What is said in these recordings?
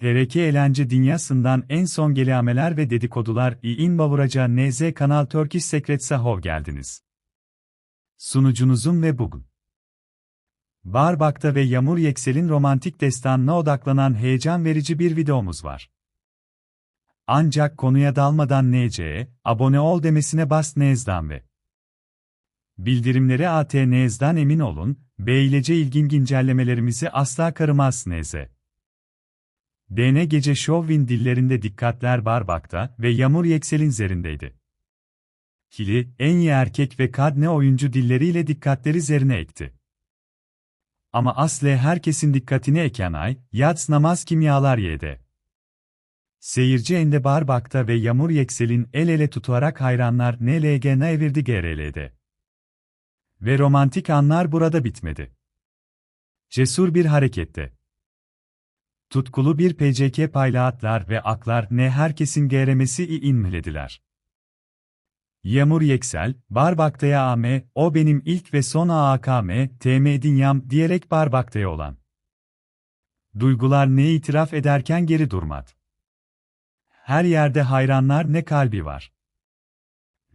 TRK eğlence dünyasından en son gelişmeler ve dedikodular in Bavuraca NZ Kanal Turkish Secrets'e hoş geldiniz. Sunucunuzun ve bugün. Barbak'ta ve Yamur Yeksel'in romantik destanına odaklanan heyecan verici bir videomuz var. Ancak konuya dalmadan NC'ye, abone ol demesine bas Nez'dan ve bildirimleri at Nez'dan emin olun, beylece ilgin güncellemelerimizi asla karımaz Nez'e. DN Gece Showwin dillerinde dikkatler Barbak'ta ve Yamur Yeksel'in zerindeydi. Hili, en iyi erkek ve kadne oyuncu dilleriyle dikkatleri zerine ekti. Ama asle herkesin dikkatini eken ay, yats namaz kimyalar yedi. Seyirci Ende Barbak'ta ve Yamur Yeksel'in el ele tutarak hayranlar NLG'ne evirdi GRL'de. Ve romantik anlar burada bitmedi. Cesur bir harekette. Tutkulu bir PCK paylaatlar ve aklar ne herkesin geremesi inmelediler. Yamur Yeksel, Barbakta'ya AM, o benim ilk ve son AAKM, TM Dinyam diyerek Barbakta'ya olan. Duygular ne itiraf ederken geri durmadı. Her yerde hayranlar ne kalbi var.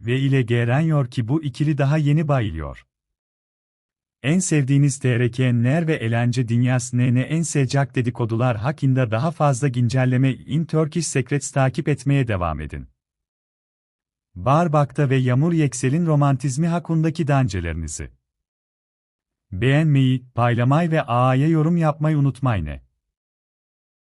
Ve ile gerenyor ki bu ikili daha yeni bayılıyor. En sevdiğiniz TRK'nler ve eğlence dünyasını ne en sıcak dedikodular hakkında daha fazla güncelleme in Turkish Secrets takip etmeye devam edin. Barbak'ta ve Yamur Yeksel'in romantizmi hakkındaki dancelerinizi beğenmeyi, paylamayı ve A'ya yorum yapmayı unutmayın.